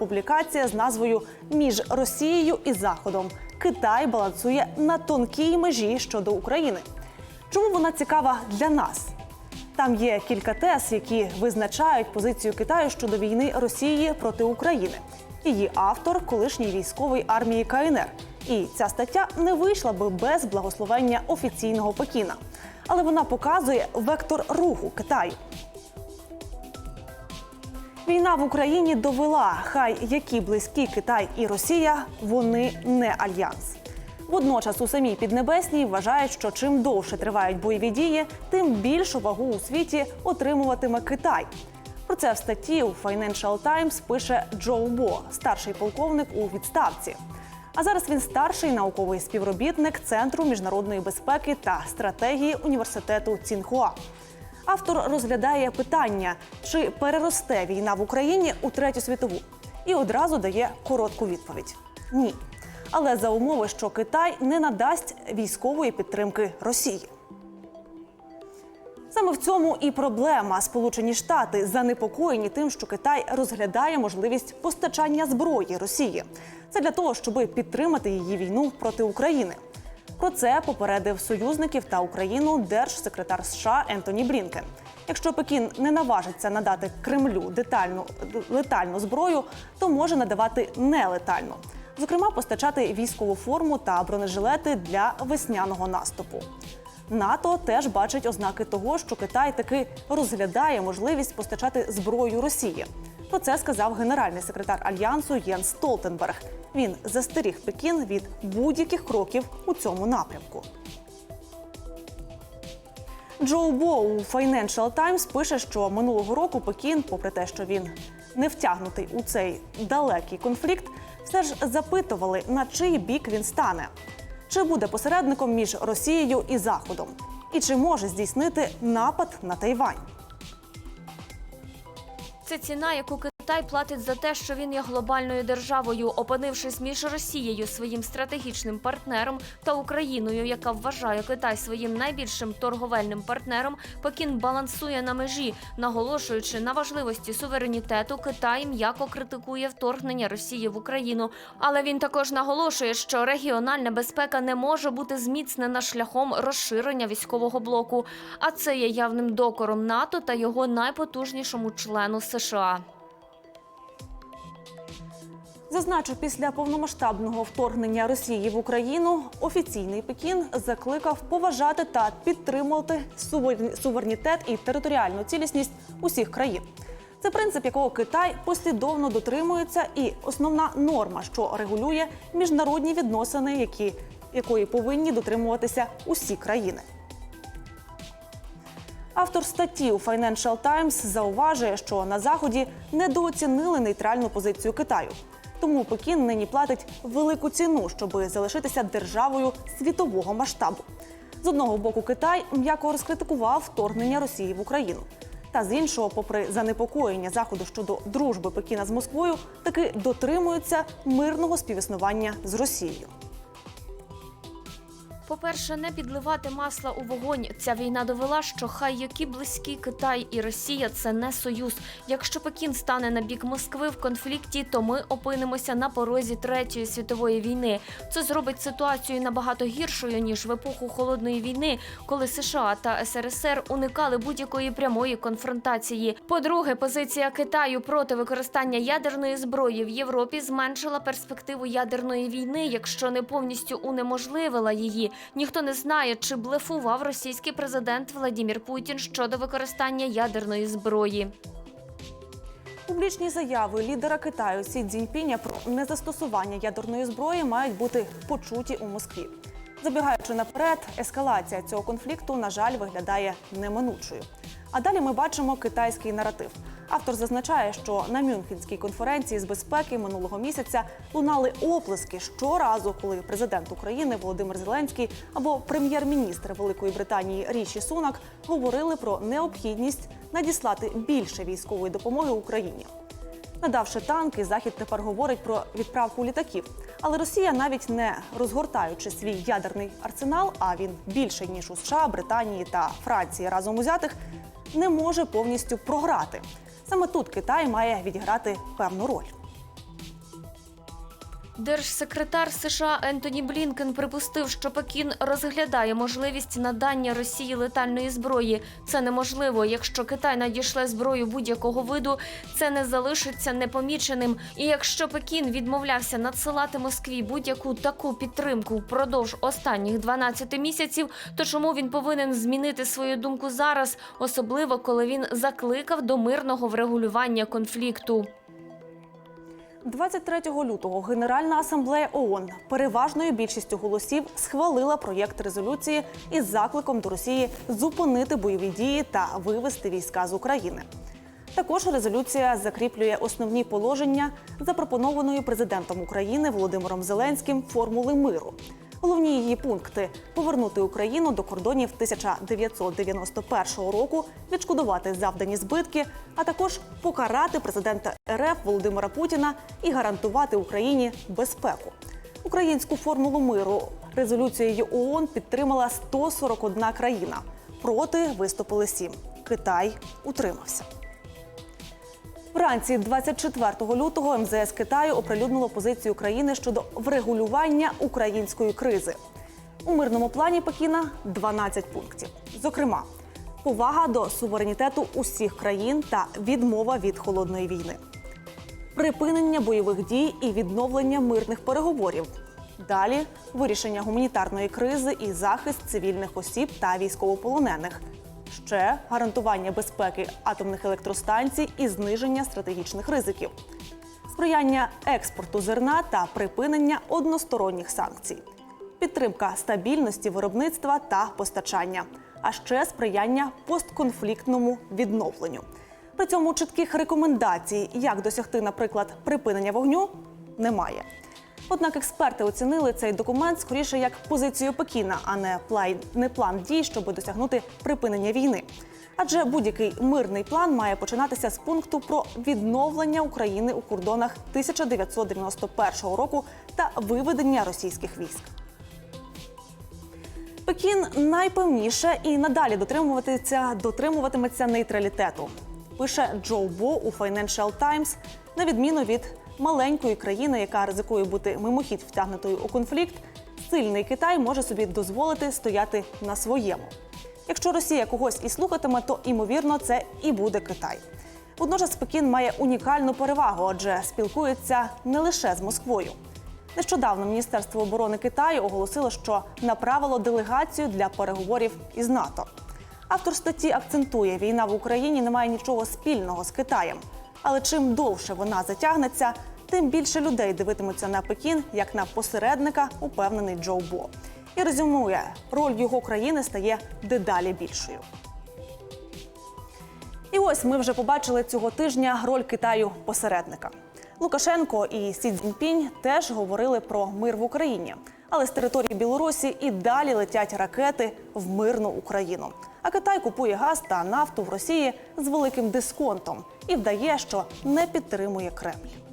Публікація з назвою Між Росією і Заходом Китай балансує на тонкій межі щодо України. Чому вона цікава для нас? Там є кілька тез, які визначають позицію Китаю щодо війни Росії проти України. Її автор колишній військовий армії КНР. І ця стаття не вийшла би без благословення офіційного Пекіна. Але вона показує вектор руху Китаю. Війна в Україні довела, хай які близькі Китай і Росія, вони не альянс. Водночас у самій Піднебесній вважають, що чим довше тривають бойові дії, тим більшу вагу у світі отримуватиме Китай. Про це в статті у Financial Times пише Джоу Бо, старший полковник у відставці. А зараз він старший науковий співробітник Центру міжнародної безпеки та стратегії університету Цінхуа. Автор розглядає питання, чи переросте війна в Україні у третю світову, і одразу дає коротку відповідь: ні. Але за умови, що Китай не надасть військової підтримки Росії. Саме в цьому і проблема. Сполучені Штати занепокоєні тим, що Китай розглядає можливість постачання зброї Росії. Це для того, щоб підтримати її війну проти України. Про це попередив союзників та Україну держсекретар США Ентоні Блінкен. Якщо Пекін не наважиться надати Кремлю детальну летальну зброю, то може надавати нелетальну. Зокрема, постачати військову форму та бронежилети для весняного наступу. НАТО теж бачить ознаки того, що Китай таки розглядає можливість постачати зброю Росії. Про це сказав генеральний секретар альянсу Єнс Столтенберг. Він застеріг Пекін від будь-яких кроків у цьому напрямку. Джоу Бо у Financial Times пише, що минулого року Пекін, попри те, що він не втягнутий у цей далекий конфлікт, все ж запитували, на чий бік він стане, чи буде посередником між Росією і Заходом, і чи може здійснити напад на Тайвань. Це ціна, яку Китай платить за те, що він є глобальною державою, опинившись між Росією своїм стратегічним партнером та Україною, яка вважає Китай своїм найбільшим торговельним партнером. Пекін балансує на межі, наголошуючи на важливості суверенітету. Китай м'яко критикує вторгнення Росії в Україну, але він також наголошує, що регіональна безпека не може бути зміцнена шляхом розширення військового блоку. А це є явним докором НАТО та його найпотужнішому члену США. Зазначу, після повномасштабного вторгнення Росії в Україну офіційний Пекін закликав поважати та підтримувати суверен- суверенітет і територіальну цілісність усіх країн. Це принцип, якого Китай послідовно дотримується, і основна норма, що регулює міжнародні відносини, які, якої повинні дотримуватися усі країни. Автор статті у Financial Times зауважує, що на заході недооцінили нейтральну позицію Китаю. Тому Пекін нині платить велику ціну, щоб залишитися державою світового масштабу. З одного боку, Китай м'яко розкритикував вторгнення Росії в Україну. Та з іншого, попри занепокоєння заходу щодо дружби Пекіна з Москвою, таки дотримуються мирного співіснування з Росією. По-перше, не підливати масла у вогонь. Ця війна довела, що хай які близькі Китай і Росія це не союз. Якщо Пекін стане на бік Москви в конфлікті, то ми опинимося на порозі третьої світової війни. Це зробить ситуацію набагато гіршою ніж в епоху холодної війни, коли США та СРСР уникали будь-якої прямої конфронтації. По-друге, позиція Китаю проти використання ядерної зброї в Європі зменшила перспективу ядерної війни, якщо не повністю унеможливила її. Ніхто не знає, чи блефував російський президент Владімір Путін щодо використання ядерної зброї. Публічні заяви лідера Китаю Сі Цзіньпіня про незастосування ядерної зброї мають бути почуті у Москві. Забігаючи наперед, ескалація цього конфлікту, на жаль, виглядає неминучою. А далі ми бачимо китайський наратив. Автор зазначає, що на Мюнхенській конференції з безпеки минулого місяця лунали оплески щоразу, коли президент України Володимир Зеленський або прем'єр-міністр Великої Британії Ріші Сунак говорили про необхідність надіслати більше військової допомоги Україні. Надавши танки, захід тепер говорить про відправку літаків. Але Росія, навіть не розгортаючи свій ядерний арсенал, а він більший ніж у США, Британії та Франції разом узятих, не може повністю програти. Саме тут Китай має відіграти певну роль. Держсекретар США Ентоні Блінкен припустив, що Пекін розглядає можливість надання Росії летальної зброї. Це неможливо. Якщо Китай надішле зброю будь-якого виду, це не залишиться непоміченим. І якщо Пекін відмовлявся надсилати Москві будь-яку таку підтримку впродовж останніх 12 місяців, то чому він повинен змінити свою думку зараз, особливо коли він закликав до мирного врегулювання конфлікту? 23 лютого Генеральна асамблея ООН переважною більшістю голосів схвалила проєкт резолюції із закликом до Росії зупинити бойові дії та вивести війська з України. Також резолюція закріплює основні положення запропонованої президентом України Володимиром Зеленським формули миру. Головні її пункти повернути Україну до кордонів 1991 року, відшкодувати завдані збитки, а також покарати президента РФ Володимира Путіна і гарантувати Україні безпеку. Українську формулу миру резолюцією ООН підтримала 141 країна. Проти виступили сім. Китай утримався. Вранці 24 лютого МЗС Китаю оприлюднило позицію країни щодо врегулювання української кризи. У мирному плані Пекіна 12 пунктів. Зокрема, повага до суверенітету усіх країн та відмова від холодної війни, припинення бойових дій і відновлення мирних переговорів. Далі вирішення гуманітарної кризи і захист цивільних осіб та військовополонених. Ще гарантування безпеки атомних електростанцій і зниження стратегічних ризиків, сприяння експорту зерна та припинення односторонніх санкцій, підтримка стабільності виробництва та постачання, а ще сприяння постконфліктному відновленню. При цьому чітких рекомендацій, як досягти, наприклад, припинення вогню, немає. Однак експерти оцінили цей документ скоріше як позицію Пекіна, а не план, не план дій, щоб досягнути припинення війни. Адже будь-який мирний план має починатися з пункту про відновлення України у кордонах 1991 року та виведення російських військ. Пекін найпевніше і надалі дотримуватиметься, дотримуватиметься нейтралітету. Пише Джо Бо у Financial Times, на відміну від маленької країни, яка ризикує бути мимохідь втягнутою у конфлікт, сильний Китай може собі дозволити стояти на своєму. Якщо Росія когось і слухатиме, то ймовірно це і буде Китай. Водночас Пекін має унікальну перевагу, адже спілкується не лише з Москвою. Нещодавно Міністерство оборони Китаю оголосило, що направило делегацію для переговорів із НАТО. Автор статті акцентує, війна в Україні не має нічого спільного з Китаєм. Але чим довше вона затягнеться, тим більше людей дивитимуться на Пекін як на посередника, упевнений Джо Бо. І резюмує, роль його країни стає дедалі більшою. І ось ми вже побачили цього тижня роль Китаю посередника. Лукашенко і Сі Цзіньпінь теж говорили про мир в Україні, але з території Білорусі і далі летять ракети в мирну Україну. А Китай купує газ та нафту в Росії з великим дисконтом і вдає, що не підтримує Кремль.